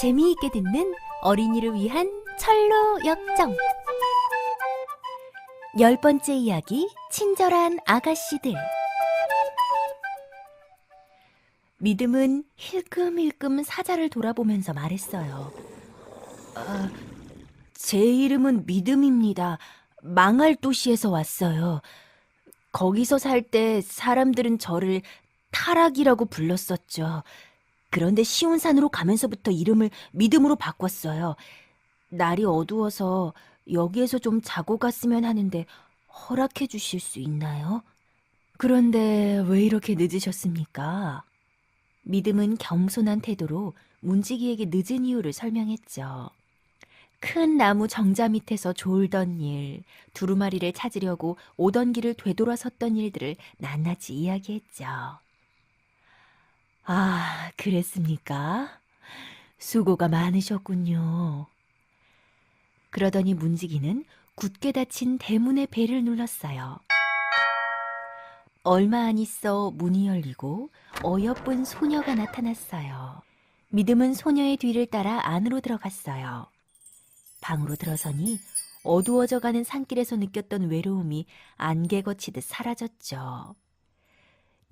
재미있게 듣는 어린이를 위한 철로 역정. 열 번째 이야기, 친절한 아가씨들. 믿음은 힐끔힐끔 사자를 돌아보면서 말했어요. 아, 제 이름은 믿음입니다. 망할 도시에서 왔어요. 거기서 살 때 사람들은 저를 타락이라고 불렀었죠. 그런데 시온산으로 가면서부터 이름을 믿음으로 바꿨어요. 날이 어두워서 여기에서 좀 자고 갔으면 하는데 허락해 주실 수 있나요? 그런데 왜 이렇게 늦으셨습니까? 믿음은 겸손한 태도로 문지기에게 늦은 이유를 설명했죠. 큰 나무 정자 밑에서 졸던 일, 두루마리를 찾으려고 오던 길을 되돌아섰던 일들을 낱낱이 이야기했죠. 아, 그랬습니까? 수고가 많으셨군요. 그러더니 문지기는 굳게 닫힌 대문의 배를 눌렀어요. 얼마 안 있어 문이 열리고 어여쁜 소녀가 나타났어요. 믿음은 소녀의 뒤를 따라 안으로 들어갔어요. 방으로 들어서니 어두워져 가는 산길에서 느꼈던 외로움이 안개 거치듯 사라졌죠.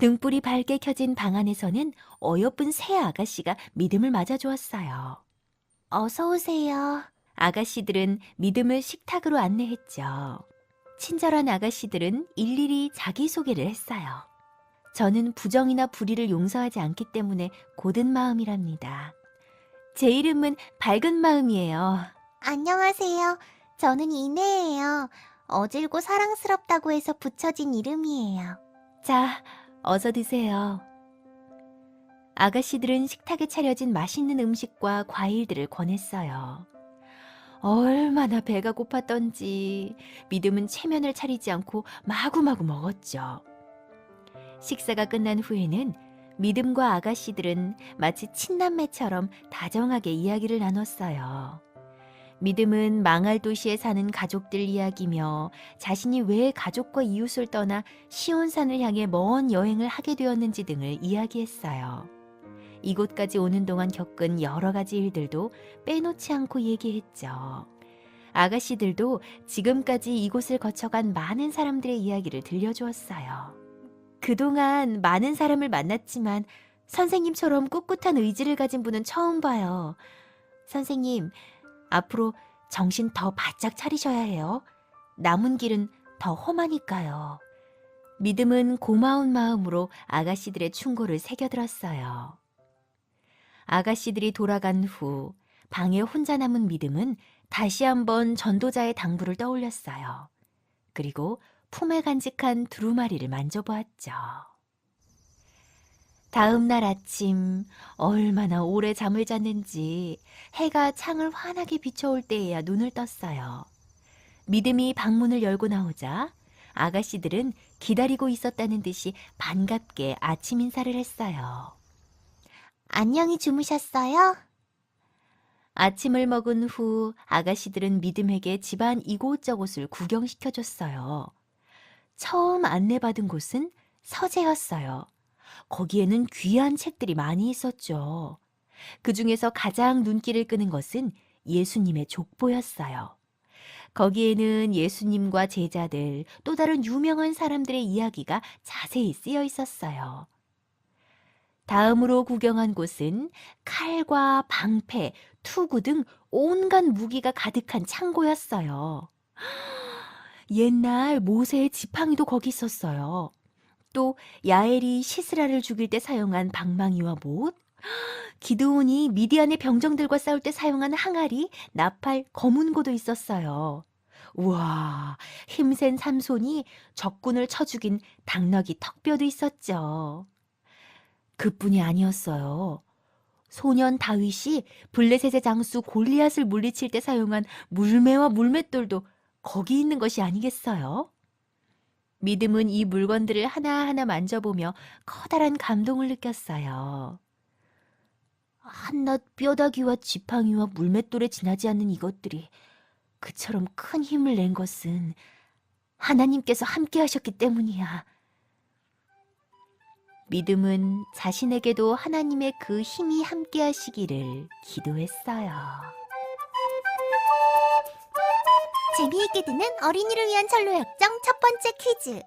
등불이 밝게 켜진 방 안에서는 어여쁜 새 아가씨가 믿음을 맞아주었어요. 어서 오세요. 아가씨들은 믿음을 식탁으로 안내했죠. 친절한 아가씨들은 일일이 자기소개를 했어요. 저는 부정이나 불의를 용서하지 않기 때문에 고든 마음이랍니다. 제 이름은 밝은 마음이에요. 안녕하세요. 저는 이내예요. 어질고 사랑스럽다고 해서 붙여진 이름이에요. 자, 어서 드세요. 아가씨들은 식탁에 차려진 맛있는 음식과 과일들을 권했어요. 얼마나 배가 고팠던지 믿음은 체면을 차리지 않고 마구마구 먹었죠. 식사가 끝난 후에는 믿음과 아가씨들은 마치 친남매처럼 다정하게 이야기를 나눴어요. 믿음은 망할 도시에 사는 가족들 이야기며 자신이 왜 가족과 이웃을 떠나 시온산을 향해 먼 여행을 하게 되었는지 등을 이야기했어요. 이곳까지 오는 동안 겪은 여러 가지 일들도 빼놓지 않고 얘기했죠. 아가씨들도 지금까지 이곳을 거쳐간 많은 사람들의 이야기를 들려주었어요. 그동안 많은 사람을 만났지만 선생님처럼 꿋꿋한 의지를 가진 분은 처음 봐요. 선생님, 앞으로 정신 더 바짝 차리셔야 해요. 남은 길은 더 험하니까요. 믿음은 고마운 마음으로 아가씨들의 충고를 새겨들었어요. 아가씨들이 돌아간 후 방에 혼자 남은 믿음은 다시 한번 전도자의 당부를 떠올렸어요. 그리고 품에 간직한 두루마리를 만져보았죠. 다음 날 아침 얼마나 오래 잠을 잤는지 해가 창을 환하게 비춰올 때에야 눈을 떴어요. 믿음이 방문을 열고 나오자 아가씨들은 기다리고 있었다는 듯이 반갑게 아침 인사를 했어요. 안녕히 주무셨어요? 아침을 먹은 후 아가씨들은 믿음에게 집안 이곳저곳을 구경시켜줬어요. 처음 안내받은 곳은 서재였어요. 거기에는 귀한 책들이 많이 있었죠. 그 중에서 가장 눈길을 끄는 것은 예수님의 족보였어요. 거기에는 예수님과 제자들, 또 다른 유명한 사람들의 이야기가 자세히 쓰여 있었어요. 다음으로 구경한 곳은 칼과 방패, 투구 등 온갖 무기가 가득한 창고였어요. 옛날 모세의 지팡이도 거기 있었어요. 또 야엘이 시스라를 죽일 때 사용한 방망이와 못, 기드온이 미디안의 병정들과 싸울 때 사용한 항아리, 나팔, 검은고도 있었어요. 우와, 힘센 삼손이 적군을 쳐 죽인 당나귀 턱뼈도 있었죠. 그뿐이 아니었어요. 소년 다윗이 블레셋의 장수 골리앗을 물리칠 때 사용한 물매와 물맷돌도 거기 있는 것이 아니겠어요? 믿음은 이 물건들을 하나하나 만져보며 커다란 감동을 느꼈어요. 한낱 뼈다귀와 지팡이와 물맷돌에 지나지 않는 이것들이 그처럼 큰 힘을 낸 것은 하나님께서 함께 하셨기 때문이야. 믿음은 자신에게도 하나님의 그 힘이 함께 하시기를 기도했어요. 재미있게 듣는 어린이를 위한 철로 역정 첫 번째 퀴즈.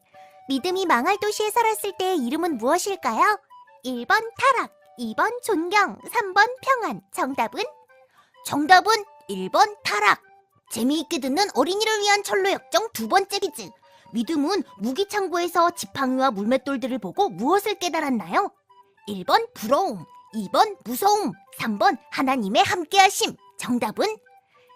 믿음이 망할 도시에 살았을 때의 이름은 무엇일까요? 1번 타락, 2번 존경, 3번 평안. 정답은? 정답은 1번 타락. 재미있게 듣는 어린이를 위한 철로 역정 두 번째 퀴즈. 믿음은 무기창고에서 지팡이와 물맷돌들을 보고 무엇을 깨달았나요? 1번 부러움, 2번 무서움, 3번 하나님의 함께하심. 정답은?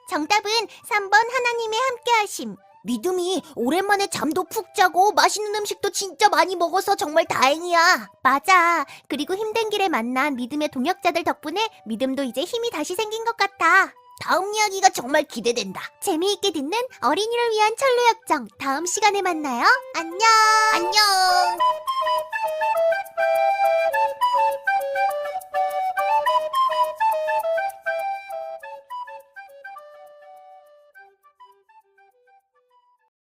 정답은 3번 하나님의 함께하심. 믿음이 오랜만에 잠도 푹 자고 맛있는 음식도 진짜 많이 먹어서 정말 다행이야. 맞아. 그리고 힘든 길에 만난 믿음의 동역자들 덕분에 믿음도 이제 힘이 다시 생긴 것 같아. 다음 이야기가 정말 기대된다. 재미있게 듣는 어린이를 위한 철로 역정. 다음 시간에 만나요. 안녕. 안녕.